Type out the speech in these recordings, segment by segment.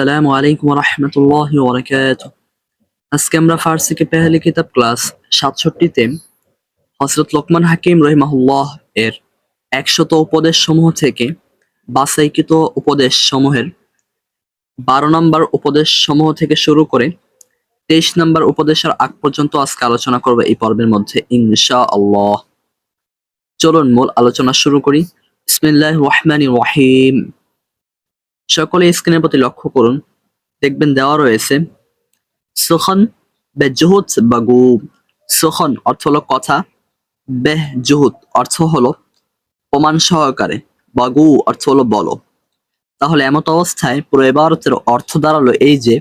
আসসালামু আলাইকুম রহমতুল্লাহ ওবরাকাত। আজকে আমরা ফার্সিকে পেহলি কিতাব ক্লাস সাতষট্টিতে হজরত লোকমান হাকিম রহিমাহুল্লাহ এর একশত উপদেশ সমূহ থেকে বাসাইকৃত উপদেশ সমূহের বারো নম্বর উপদেশ সমূহ থেকে শুরু করে তেইশ নম্বর উপদেশের আগ পর্যন্ত আজকে আলোচনা করব এই পর্বের মধ্যে ইনশা আল্লাহ চলুন মূল আলোচনা শুরু করি। বিসমিল্লাহ রহমান রহিম। সকলে স্ক্রিনের প্রতি লক্ষ্য করুন। দেখবেন দেওয়া রয়েছে, সুখন বেজুহুত বাগু সুখন অর্থ হলো কথা বেহ জুহুত অর্থ হলো প্রমাণ সহকারে, বা গু অর্থ হলো বলো। তাহলে এমত অবস্থায় পুরো এবারতের অর্থ দাঁড়াল এই যে,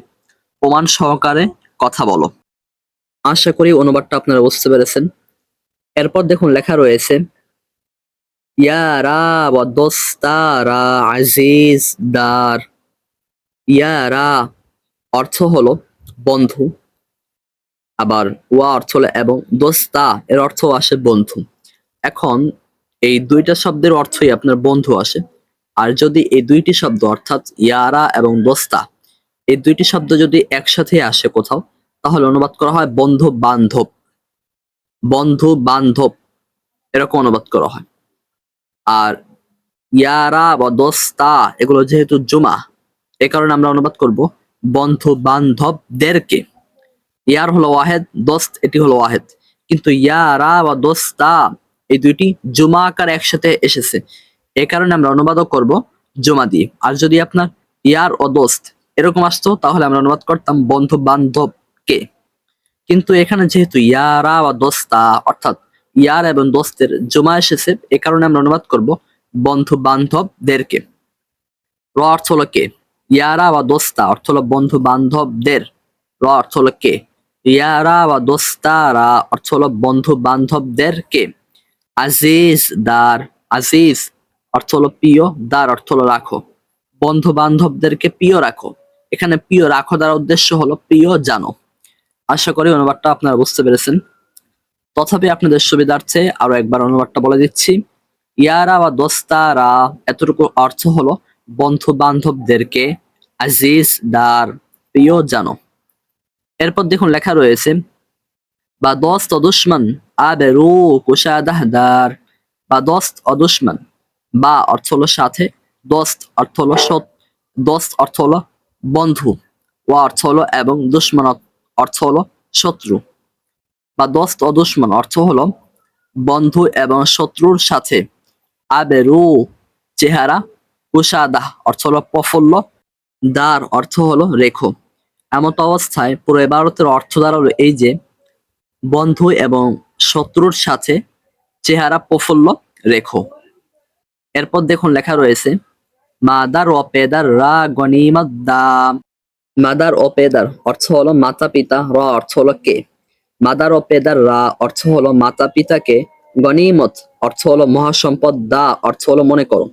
প্রমাণ সহকারে কথা বলো। আশা করি অনুবাদটা আপনারা বুঝতে পেরেছেন। এরপর দেখুন লেখা রয়েছে ইয়ারা দোস্তারা আজিজ দার। ইয়ারা অর্থ হলো বন্ধু। আবার ওয়া অর্থ হলো এবং দোস্তা, এর অর্থ আসে বন্ধু। এখন এই দুইটা শব্দের অর্থই আপনার বন্ধু আসে। আর যদি এই দুইটি শব্দ অর্থাৎ ইয়ারা এবং দোস্তা, এই দুইটি শব্দ যদি একসাথে আসে কোথাও, তাহলে অনুবাদ করা হয় বন্ধু বান্ধব। বন্ধু বান্ধব, এরকম অনুবাদ করা হয়। আর ইয়ারা বা দোস্তা, এগুলো যেহেতু জুমা, এ কারণে আমরা অনুবাদ করব বন্ধু বান্ধবদেরকে ইয়ার হলো ওয়াহেদ, দোস্ত এটি হলো ওয়াহেদ। কিন্তু ইয়ারা বা দোস্তা, এই দুইটি জুমা আকার একসাথে এসেছে। এ কারণে আমরা অনুবাদও করব জুমা দিয়ে। আর যদি আপনার ইয়ার ও দোস্ত এরকম আসতো, তাহলে আমরা অনুবাদ করতাম বন্ধু বান্ধবকে কিন্তু এখানে যেহেতু ইয়ারা বা দোস্তা, অর্থাৎ ইয়ার এবং দোস্তের জমা এসেছে। এ কারণে আমরা অনুবাদ করব বন্ধু বান্ধবদেরকে র অর্থ হলো কে? ইয়ারা বা দোস্তা, অর্থ হলো বন্ধু বান্ধবদের র অর্থ হলো কে? ইয়ারা বা দোস্তারা, অর্থ হলো বন্ধু বান্ধবদেরকে আজিজ, দার, আজিজ, অর্থ হলো প্রিয়, দার অর্থ হলো রাখো। বন্ধু বান্ধবদেরকে প্রিয় রাখো। এখানে প্রিয় রাখো দ্বারা উদ্দেশ্য হলো প্রিয় জানো। আশা করি অনুবাদটা আপনারা বুঝতে পেরেছেন। তথাপি আপনাদের সুবিধার্থে আরও একবার অনুবাদটা বলে দিচ্ছি। ইয়ারা বা দোস্তারা, এতটুকু অর্থ হলো বন্ধু বান্ধবদেরকে আজিজ দার প্রিয় জানো। এরপর দেখুন লেখা রয়েছে, বা দোস্ত দুশ্মন আবেরু কুশাদাহ দার। বা দোস্ত অদুশ্মন, বা অর্থ হলো সাথে, দোস্ত অর্থ হলো সৎ, দোস্ত অর্থ হলো বন্ধু, ও অর্থ হলো এবং দুশ্মন অর্থ হলো শত্রু। বা দোস্ত দুশ্মন, অর্থ হলো বন্ধু এবং শত্রুর সাথে। আবেরু চেহারা কুশাদাহ অর্থ হলো প্রফুল্ল। দার অর্থ হলো রেখো। এমত অবস্থায় পুরো ভারতের অর্থ দাঁড়াল এই যে, বন্ধু এবং শত্রুর সাথে চেহারা প্রফুল্ল, রেখো। এরপর দেখুন লেখা রয়েছে, মাদার ও পেদার রা গনিমত দাম। মাদার ও পেদার, অর্থ হলো মাতা পিতা র অর্থ হলো কে? মাদার ও পেদার রা অর্থ হলো মাতা পিতাকে গনিমত, অর্থ হলো মহাসম্পদ, দা অর্থ হলো মনে করো।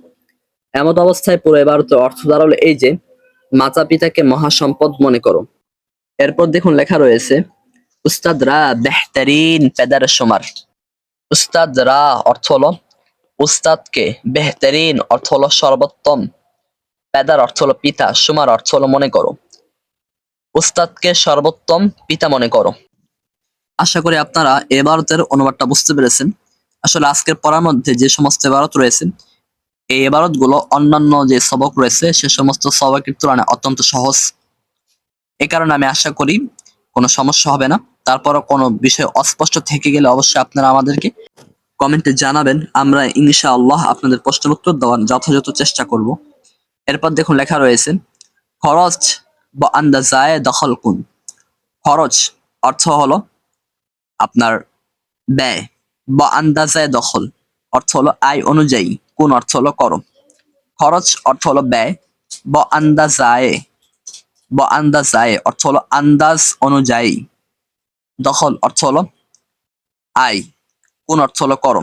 এমত অবস্থায় পুরো ভারতের অর্থ দাঁড়াল এই যে, মাতা পিতাকে মহাসম্পদ মনে করো। এরপর দেখুন লেখা রয়েছে, উস্তাদ রা বেহতারিন পেদার সমার। উস্তাদ রা অর্থ হলো উস্তাদকে বেহতারিন অর্থ হলো সর্বোত্তম, পেদার অর্থ হলো পিতা, সুমার অর্থ হলো মনে করো। উস্তাদকে সর্বোত্তম পিতা মনে করো। আশা করি আপনারা এ ভারতের অনুবাদটা বুঝতে পেরেছেন। আসলে আজকের পড়ার মধ্যে যে সমস্ত ভারত রয়েছে, এই এবারতগুলো অন্যান্য যে সবক রয়েছে, সে সমস্ত সবকের তুলনায় অত্যন্ত সহজ। এ কারণে আমি আশা করি কোনো সমস্যা হবে না। তারপরও কোনো বিষয় অস্পষ্ট থেকে গেলে অবশ্যই আপনারা আমাদেরকে কমেন্টে জানাবেন। আমরা ইনশাআল্লাহ আপনাদের প্রশ্নের উত্তর দেওয়ার যথাযথ চেষ্টা করব। এরপর দেখুন লেখা রয়েছে, খরচ বা আন্দাজায় দখল কুন? খরচ অর্থ হলো আপনার ব্যয় বা আন্দাজায় দখল। অর্থ হলো আয় অনুযায়ী, কোন অর্থ হলো করো খরচ অর্থ হলো ব্যয় ব আন্দাজায় ব আন্দাজায়, অর্থ হলো আন্দাজ অনুযায়ী। দখল অর্থ হলো আয়, কোন অর্থ হলো করো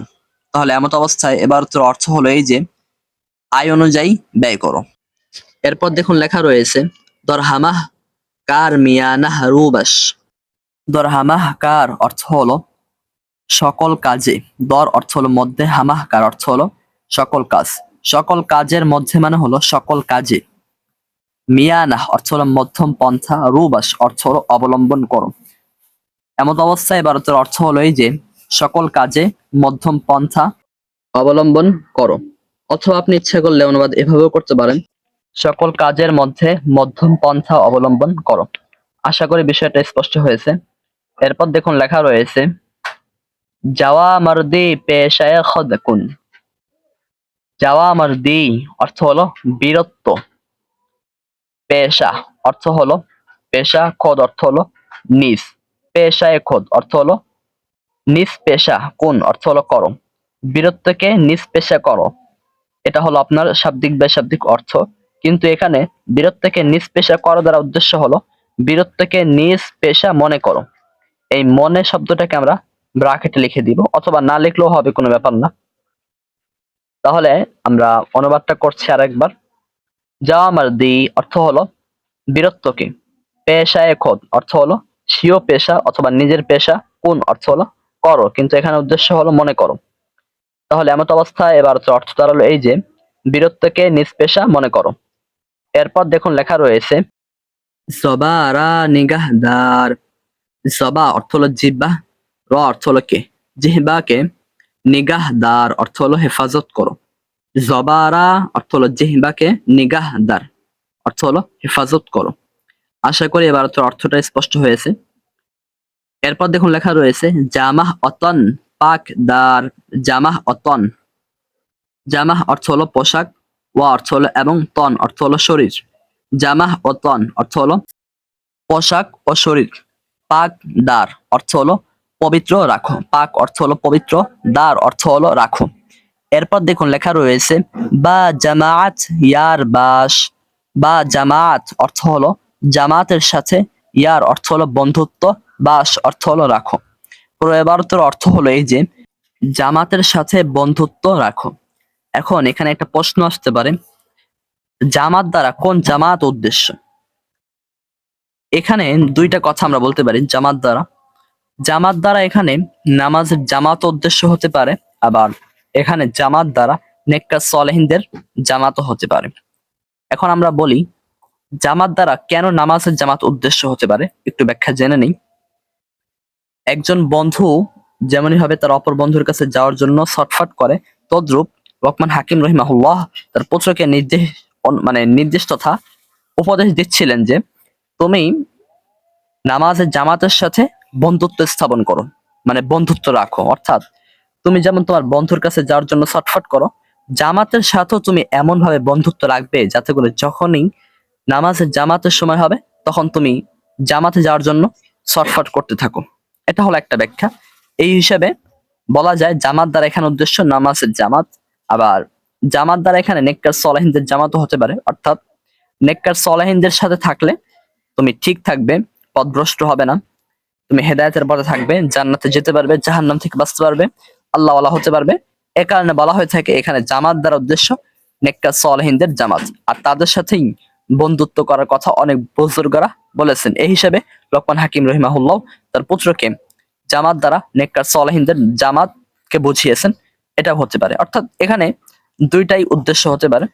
তাহলে এমত অবস্থায় এবার তোর অর্থ হলো এই যে, আয় অনুযায়ী ব্যয় করো। এরপর দেখুন লেখা রয়েছে, দরহামাহ কার মিয়ানাহ রুবাস দরহামাহ কার অর্থ হলো সকল কাজে। দর অর্থ হলো মধ্যে হামাহ কার অর্থ হলো সকল কাজ। সকল কাজের মধ্যে মানে হলো সকল কাজে। মিয়ানা অর্থ হলো মধ্যম পন্থা, রুবাস অর্থ হলো অবলম্বন করো। এমত অবস্থায় ভারতের অর্থ হলো এই যে, সকল কাজে মধ্যম পন্থা অবলম্বন করো। অথবা আপনি ইচ্ছা করলে অনুবাদ এভাবেও করতে পারেন। সকল কাজের মধ্যে মধ্যম পন্থা অবলম্বন করো। আশা করি বিষয়টা স্পষ্ট হয়েছে। এরপর দেখুন লেখা রয়েছে, যাওয়া মারদি পেশায় খদকুন যাওয়া মারদি অর্থ হলো বীরত্ব। পেশা অর্থ হলো, পেশা খোদ অর্থ হলো নিজ। পেশায় খোদ অর্থ হলো নিজ পেশা, কোন অর্থ হলো করো বীরত্বকে নিজ পেশা করো। এটা হলো আপনার শাব্দিক, বেশাব্দিক অর্থ। কিন্তু এখানে বীরত্বকে নিজ পেশা করো দ্বারা উদ্দেশ্য হলো, বীরত্বকে নিজ পেশা মনে করো। এই মনে শব্দটাকে আমরা ব্রাকেটে লিখে দিব, অথবা না লিখলেও হবে, কোনো ব্যাপার না। তাহলে আমরা অনুবাদটা করছি আরেকবার। যা আমার মারদি অর্থ হলো বীরত্বকে। পেশায় খোদ অর্থ হলো স্বীয় পেশা অথবা নিজের পেশা, কোন অর্থ হলো করো, কিন্তু এখানে উদ্দেশ্য হলো মনে করো। তাহলে এমত অবস্থায় এবার অর্থ দাঁড়াল এই যে, বীরত্বকে নিজ পেশা মনে করো। এরপর দেখুন লেখা রয়েছে জবারা নিগাহদার জবা অর্থ হলো জিব্বা র অর্থ হলো কে? জিহ্বাকে নিগাহদার অর্থ হলো হেফাজত করো। জবারা অর্থ হলো জিহ্বাকে নিগাহদার অর্থ হলো হেফাজত করো। আশা করি এবার তোর অর্থটা স্পষ্ট হয়েছে। এরপর দেখুন লেখা রয়েছে, জামাহ অতন পাক দার, জামাহ অতন। জামাহ অর্থ হলো পোশাক ওয়া অর্থ হলো এবং তন অর্থ হলো শরীর। জামাহ ও তন অর্থ হলো পোশাক ও শরীর। পাক দার অর্থ হলো পবিত্র রাখো। পাক অর্থ হলো পবিত্র দার অর্থ হলো রাখো। এরপর দেখুন লেখা রয়েছে, বা জামাত ইয়ার বাস। বা জামাআত অর্থ হলো জামাতের সাথে, ইয়ার অর্থ হলো বন্ধুত্ব, বাস অর্থ হলো রাখো। পুরো এবারতের অর্থ হলো এই যে, জামাতের সাথে বন্ধুত্ব রাখো। এখন এখানে একটা প্রশ্ন আসতে পারে, জামাত দ্বারা কোন জামাত উদ্দেশ্য? এখানে দুইটা কথা আমরা বলতে পারি, জামাত দ্বারা। জামাত দ্বারা এখানে নামাজের জামাত উদ্দেশ্য হতে পারে, আবার এখানে জামাত দ্বারা নেককার সলেহিনদের জামাতও হতে পারে। এখন আমরা বলি, জামাত দ্বারা কেন নামাজের জামাত উদ্দেশ্য হতে পারে? একটু ব্যাখ্যা জেনে নেই। একজন বন্ধু যেমনই ভাবে তার অপর বন্ধুর কাছে যাওয়ার জন্য ছটফট করে, তদ্রূপ রহমান হাকিম রহিমাহুল্লাহ তার পুত্রকে নির্দেশ মানে নির্দেশ তথা উপদেশ দিচ্ছিলেন যে তুমি নামাজের জামাতের সাথে বন্ধুত্ব স্থাপন করো মানে বন্ধুত্ব রাখো। অর্থাৎ তুমি যেমন তোমার বন্ধুর কাছে যাওয়ার জন্য ছটফট করো, জামাতের সাথেও তুমি এমন ভাবে বন্ধুত্ব রাখবে যাতে করে যখনই নামাজের জামাতের সময় হবে, তখন তুমি জামাতে যাওয়ার জন্য ছটফট করতে থাকো। এটা হলো একটা ব্যাখ্যা। এই হিসাবে বলা যায় জামাত দ্বারা এখানে উদ্দেশ্য নামাজের জামাত। আবার জামাত দ্বারা এখানে নেককার সলাহিনদের জামাতও হতে পারে। অর্থাৎ নেককার সলাহিনদের সাথে থাকলে তুমি ঠিক থাকবে, পথভ্রষ্ট হবে না। তুমি হেদায়েতের পথে থাকবে, জান্নাতে যেতে পারবে, জাহান্নাম থেকে বাঁচতে পারবে আল্লাহ ওয়ালা হতে পারবে। এ কারণে বলা হয়ে থাকে, এখানে জামাত দ্বারা উদ্দেশ্য, নেককার সলাহিনদের জামাত। আর তাদের সাথেই বন্ধুত্ব করার কথা অনেক বুজুর্গরা বলেছেন। এই হিসাবে লোকমান হাকিম রহিমাহুল্লাহ তার পুত্রকে জামাত দ্বারা নেককার সলাহিনদের জামাতকে বুঝিয়েছেন। এটা হতে পারে। অর্থাৎ এখানে দুইটাই উদ্দেশ্য হতে পারে।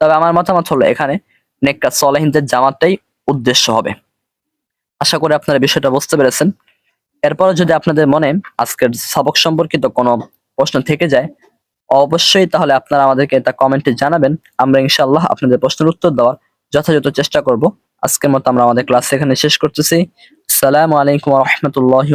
তবে আমার মতামত হলো, এখানে নেককার সলাহিনদের জামাতটাই উদ্দেশ্য হবে। আশা করি আপনারা বিষয়টা বুঝতে পেরেছেন। এরপরে যদি আপনাদের মনে আজকের সবক সম্পর্কিত কোনো প্রশ্ন থেকে যায়, অবশ্যই তাহলে আপনারা আমাদেরকে তা কমেন্টে জানাবেন। আমরা ইনশাল্লাহ আপনাদের প্রশ্নের উত্তর দেওয়ার যথাযথ চেষ্টা করব। আজকের মতো আমরা আমাদের ক্লাস এখানে শেষ করতেছি। সালামু আলাইকুম রহমতুল্লাহ